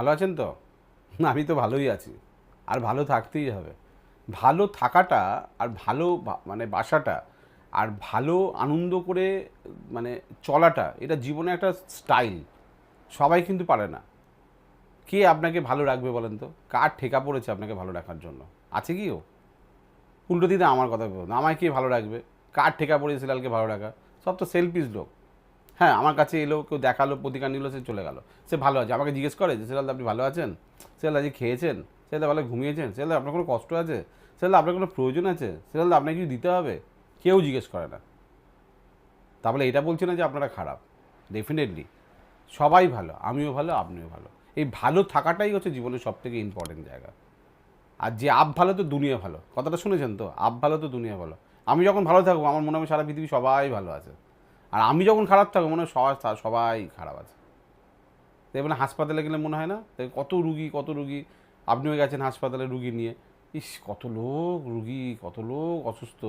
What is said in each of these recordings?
ভালো আছেন তো? আমি তো ভালোই আছি। আর ভালো থাকতেই হবে। ভালো থাকাটা আর ভালো মানে বাসাটা আর ভালো আনন্দ করে মানে চলাটা, এটা জীবনে একটা স্টাইল। সবাই কিন্তু পারে না। কে আপনাকে ভালো রাখবে বলেন তো? কার ঠেকা পড়েছে আপনাকে ভালো রাখার জন্য? আছে কি ও? উল্টো দিতে আমার কথা বলুন। আমায় কে ভালো রাখবে? কার ঠেকা পড়েছে লালকে ভালো রাখা? সব তো সেলফিস লোক। হ্যাঁ আমার কাছে এলো, কেউ দেখাল, প্রতিকার নিল, সে চলে গেল। সে ভালো আছে। আমাকে জিজ্ঞেস করে যে, সেলাল আপনি ভালো আছেন? সেলাল আজকে খেয়েছেন? সেলাল ভালো ঘুমিয়েছেন? সেলাল আপনার কোনো কষ্ট আছে? সেলাল আপনার কোনো প্রয়োজন আছে? সেলাল আপনাকে কিছু দিতে হবে? কেউ জিজ্ঞেস করে না। তাহলে এটা বলছে না যে আপনারা খারাপ। ডেফিনেটলি সবাই ভালো, আমিও ভালো, আপনিও ভালো। এই ভালো থাকাটাই হচ্ছে জীবনের সব থেকে ইম্পর্টেন্ট জায়গা। আর যে আপ ভালো, তো দুনিয়া ভালো। কথাটা শুনেছেন তো? আপ ভালো, তো দুনিয়া ভালো। আমি যখন ভালো থাকব, আমার মনে হয় সারা পৃথিবী সবাই ভালো আছে। আর আমি যখন খারাপ থাকব, মনে হয় সবাই সবাই খারাপ আছে। দেখবেন হাসপাতালে গেলে মনে হয় না? কত রুগী কত রুগী। আপনিও গেছেন হাসপাতালে রুগী নিয়ে। ইস, কত লোক রুগী, কত লোক অসুস্থ।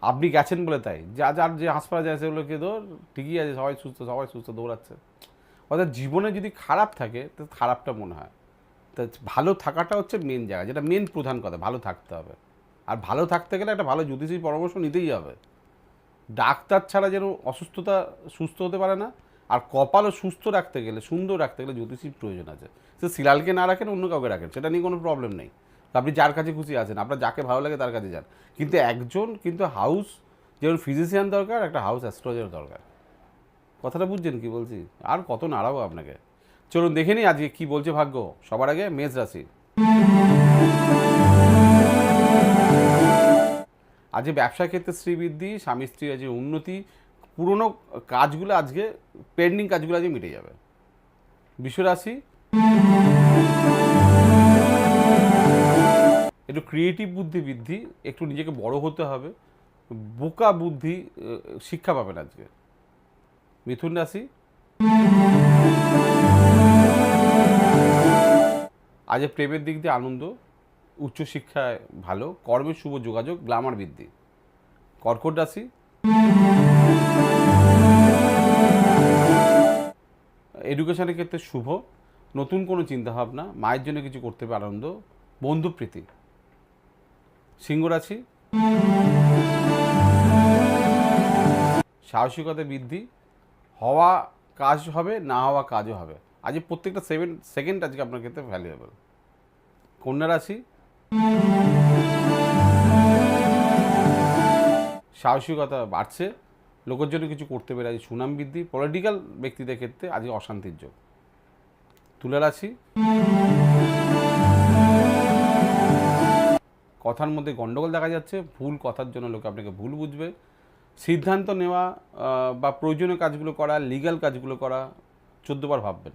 আপনি গেছেন বলে তাই। যা, যার যে হাসপাতালে যায় সেগুলোকে ধর ঠিকই আছে, সবাই সুস্থ সবাই সুস্থ, দৌড়াচ্ছে। অর্থাৎ জীবনে যদি খারাপ থাকে, তো খারাপটা মনে হয়। তো ভালো থাকাটা হচ্ছে মেন জায়গা, যেটা মেন প্রধান কথা, ভালো থাকতে হবে। আর ভালো থাকতে গেলে একটা ভালো জ্যোতিষীর পরামর্শ নিতেই হবে। ডাক্তার ছাড়া যেন অসুস্থতা সুস্থ হতে পারে না, আর কপালও সুস্থ রাখতে গেলে, সুন্দর রাখতে গেলে জ্যোতিষীর প্রয়োজন আছে। সে সিলালকে না রাখেন, অন্য কাউকে রাখেন, সেটা নিয়ে কোনো প্রবলেম নেই। আপনি যার কাছে খুশি আছেন, আপনার যাকে ভালো লাগে তার কাছে যান। কিন্তু একজন, কিন্তু হাউস যেমন ফিজিশিয়ান দরকার, একটা হাউস অ্যাস্ট্রোলজার দরকার। কথাটা বুঝছেন কি বলছি? আর কত নাড়াবো আপনাকে? চলুন দেখে নিই আজকে কি বলছে ভাগ্য। সবার আগে মেষ রাশি। আজকে ব্যবসা ক্ষেত্রে শ্রীবৃদ্ধি, স্বামী স্ত্রী আজকে উন্নতি, পুরনো কাজগুলো আজকে পেন্ডিং কাজগুলো আজকে মিটে যাবে। বিশ্বরাশি, একটু ক্রিয়েটিভ বুদ্ধি বৃদ্ধি, একটু নিজেকে বড় হতে হবে, বোকা বুদ্ধি শিক্ষা পাবেন আজকে। মিথুন রাশি, আজ প্রেমের দিক দিয়ে আনন্দ উচ্চশিক্ষায় ভালো কর্মের শুভ যোগাযোগ, গ্লামার বৃদ্ধি। কর্কট রাশি? এডুকেশনের ক্ষেত্রে শুভ, নতুন কোনো চিন্তাভাবনা, মায়ের জন্য কিছু করতে পারে আনন্দ, বন্ধুপ্রীতি। সিংহ রাশি? সাহসিকতা বৃদ্ধি, হওয়া কাজ হবে, না হওয়া কাজও হবে। আজ প্রত্যেকটা সেভেন সেকেন্ড আজকে আপনার ক্ষেত্রে ভ্যালুয়েবল কন্যা রাশি? সাহসিকতা বাড়ছে, লোকের জন্য কিছু করতে পেরে আজ সুনাম বৃদ্ধি পলিটিক্যাল ব্যক্তিদের ক্ষেত্রে আজকে অশান্তির যোগ। তুলে রাশি কথার মধ্যে গণ্ডগোল দেখা যাচ্ছে, ভুল কথার জন্য লোকে আপনাকে ভুল বুঝবে। সিদ্ধান্ত নেওয়া বা প্রয়োজনীয় কাজগুলো করা লিগাল কাজগুলো করা, চোদ্দবার ভাববেন।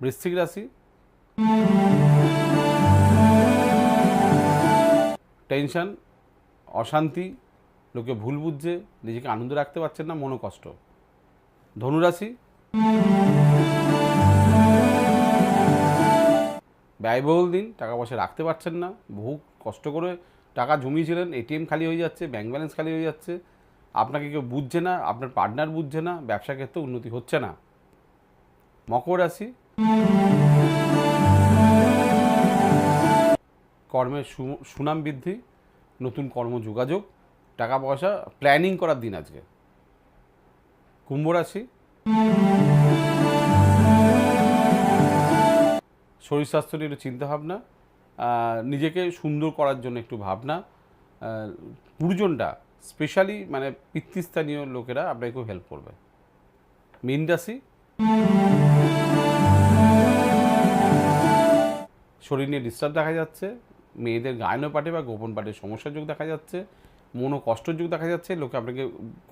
বৃশ্চিক রাশি। টেনশন, অশান্তি, লোকে ভুল বুঝছে, নিজেকে আনন্দ রাখতে পারছেন না মনো কষ্ট। ধনুরাশি। ব্যয়বহুল দিন, টাকা পয়সা রাখতে পারছেন না, বহু কষ্ট করে টাকা জমিয়েছিলেন, এটিএম খালি হয়ে যাচ্ছে, ব্যাংক ব্যালেন্স খালি হয়ে যাচ্ছে। আপনাকে কেউ বুঝছে না, আপনার পার্টনার বুঝছে না, ব্যবসা ক্ষেত্রে উন্নতি হচ্ছে না। মকর রাশি। কর্মের সুনাম বৃদ্ধি, নতুন কর্ম যোগাযোগ টাকা পয়সা প্ল্যানিং করার দিন আজকে। কুম্ভ রাশি। শরীর স্বাস্থ্য নিয়ে একটু চিন্তাভাবনা নিজেকে সুন্দর করার জন্য একটু ভাবনা। গুরুজনটা স্পেশালি মানে পিতৃস্থানীয় লোকেরা আপনাকে হেল্প করবে। মীন রাশি। শরীর নিয়ে ডিস্টার্ব দেখা যাচ্ছে, মেয়েদের গায়ন পাঠে বা গোপন পাঠে সমস্যার যোগ দেখা যাচ্ছে মনো কষ্টর যোগ দেখা যাচ্ছে, লোকে আপনাকে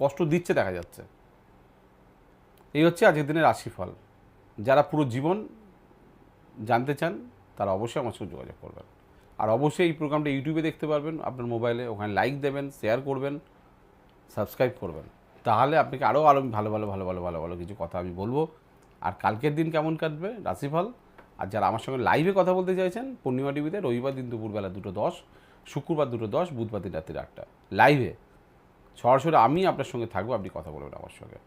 কষ্ট দিচ্ছে দেখা যাচ্ছে। এই হচ্ছে আজকের দিনের রাশিফল। যারা পুরো জীবন জানতে চান, তারা অবশ্যই আমার সঙ্গে যোগাযোগ করবেন। আর অবশ্যই এই প্রোগ্রামটা ইউটিউবে দেখতে পারবেন, আপনার মোবাইলে ওখানে লাইক দেবেন শেয়ার করবেন সাবস্ক্রাইব করবেন। তাহলে আপনাকে আরও আরও ভালো ভালো ভালো ভালো ভালো ভালো কিছু কথা আমি বলব। আর কালকের দিন কেমন কাটবে? রাশিফল? আর যারা আমার সঙ্গে লাইভে কথা বলতে চাইছেন, পূর্ণিমা টিভিতে রবিবার দিন দুপুরবেলা দুটো দশ, শুক্রবার দুটো দশ, বুধবার দিন রাত্রি আটটা। লাইভে সরাসরি আমি আপনার সঙ্গে থাকব, আপনি কথা বলবেন আমার সঙ্গে।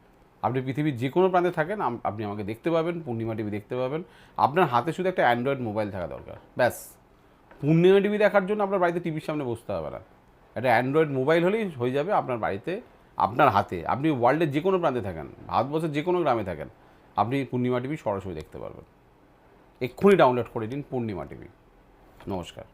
আপনি পৃথিবীর যে কোনো প্রান্তে থাকেন আপনি আমাকে দেখতে পাবেন, পূর্ণিমা টিভি দেখতে পাবেন। আপনার হাতে শুধু একটা অ্যান্ড্রয়েড মোবাইল থাকা দরকার, ব্যাস। পূর্ণিমা টিভি দেখার জন্য আপনার বাড়িতে টিভির সামনে বসতে হবে না। একটা অ্যান্ড্রয়েড মোবাইল হলেই হয়ে যাবে আপনার বাড়িতে, আপনার হাতে। আপনি ওয়ার্ল্ডের যে কোনো প্রান্তে থাকেন, ভারতবর্ষের যে কোনো গ্রামে থাকেন, আপনি পূর্ণিমা টিভি সরাসরি দেখতে পারবেন। এক্ষুনি ডাউনলোড করে দিন পূর্ণিমা টিভি। নমস্কার।